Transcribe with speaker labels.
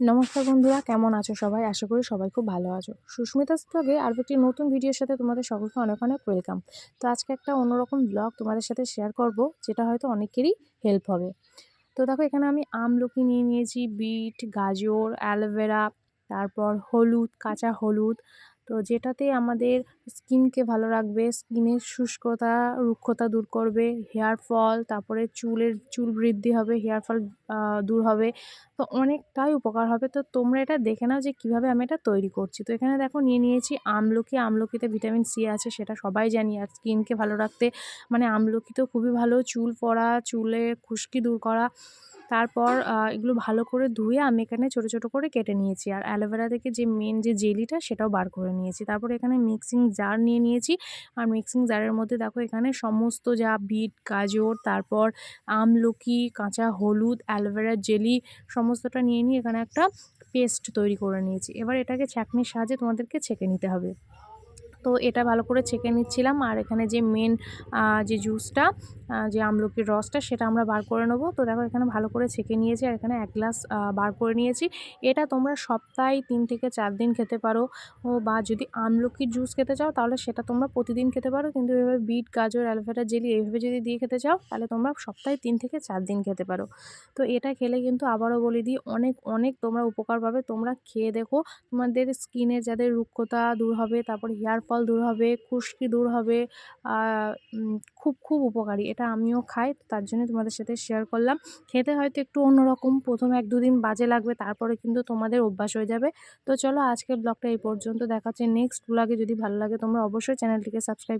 Speaker 1: নমস্কার বন্ধুরা, কেমন আছো সবাই? আশা করি সবাই খুব ভালো আছো। সুস্মিতা ব্লগে আর একটি নতুন ভিডিওর সাথে তোমাদের সকলকে অনেক অনেক ওয়েলকাম। তো আজকে একটা অন্যরকম ব্লগ তোমাদের সাথে শেয়ার করব, যেটা হয়তো অনেকেরই হেল্প হবে। তো দেখো, এখানে আমি আমলকি নিয়ে নিয়েছি, বিট, গাজর, অ্যালোভেরা, তারপর হলুদ, কাঁচা হলুদ তো যেটাতে আমাদের স্কিনকে ভালো রাখবে, স্কিনের শুষ্কতা, রুক্ষতা দূর করবে, হেয়ার ফল, তারপরে চুলের, চুল বৃদ্ধি হবে, হেয়ার ফল দূর হবে, তো অনেকটাই উপকার হবে। তো তোমরা এটা দেখে নাও যে কীভাবে আমি এটা তৈরি করছি। তো এখানে দেখো নিয়ে নিয়েছি আমলকি। আমলকিতে ভিটামিন সি আছে, সেটা সবাই জানি। আর স্কিনকে ভালো রাখতে মানে আমলকি তো খুবই ভালো। চুল পড়া, চুলে খুশকি দূর করা তারপর এগুলো ভালো করে ধুয়ে আমি এখানে ছোট ছোট করে কেটে নিয়েছি। আর অ্যালোভেরা থেকে যে মেন যে জেলিটা, সেটাও বার করে নিয়েছি। তারপর এখানে মিক্সিং জার নিয়ে নিয়েছি। আর মিক্সিং জারের মধ্যে দেখো, এখানে সমস্ত যা বিট, গাজর, তারপর আমলকি, কাঁচা হলুদ অ্যালোভেরার জেলি, সমস্তটা নিয়ে নিয়ে এখানে একটা পেস্ট তৈরি করে নিয়েছি। এবার এটাকে ছাঁকনির সাহায্যে তোমাদেরকে ছেঁকে নিতে হবে। তো এটা ভালো করে ছেঁকে নিচ্ছিলাম। আর এখানে যে মেন যে জুসটা যে আমলকির রসটা সেটা আমরা বার করে নেব। তো দেখো এখানে ভালো করে ছেঁকে নিয়েছি আর এখানে এক গ্লাস বার করে নিয়েছি। এটা তোমরা সপ্তাহে তিন থেকে চার দিন খেতে পারো। বা যদি আমলকির জুস খেতে চাও তাহলে সেটা তোমরা প্রতিদিন খেতে পারো। কিন্তু এভাবে বিট, গাজর, অ্যালোভেরা জেলি এইভাবে যদি দিয়ে খেতে চাও তাহলে তোমরা সপ্তাহে তিন থেকে চার দিন খেতে পারো। তো এটা খেলে কিন্তু আবারও বলে দিই, অনেক অনেক তোমরা উপকার পাবে। তোমরা খেয়ে দেখো, তোমাদের স্কিনের যাদের রুক্ষতা দূর হবে, তারপর হেয়ার ফল দূর হবে, খুশকি দূর হবে খুব খুব উপকারী। এটা আমিও খাই তার জন্য তোমাদের সাথে শেয়ার করলাম। খেতে হয়তো একটু অন্যরকম, প্রথম এক দুদিন বাজে লাগবে, তারপরে কিন্তু তোমাদের অভ্যাস হয়ে যাবে। তো চলো আজকের ব্লগটা এই পর্যন্ত দেখাচ্ছে নেক্সট ব্লগে যদি ভালো লাগে তোমরা অবশ্যই চ্যানেলটিকে সাবস্ক্রাইব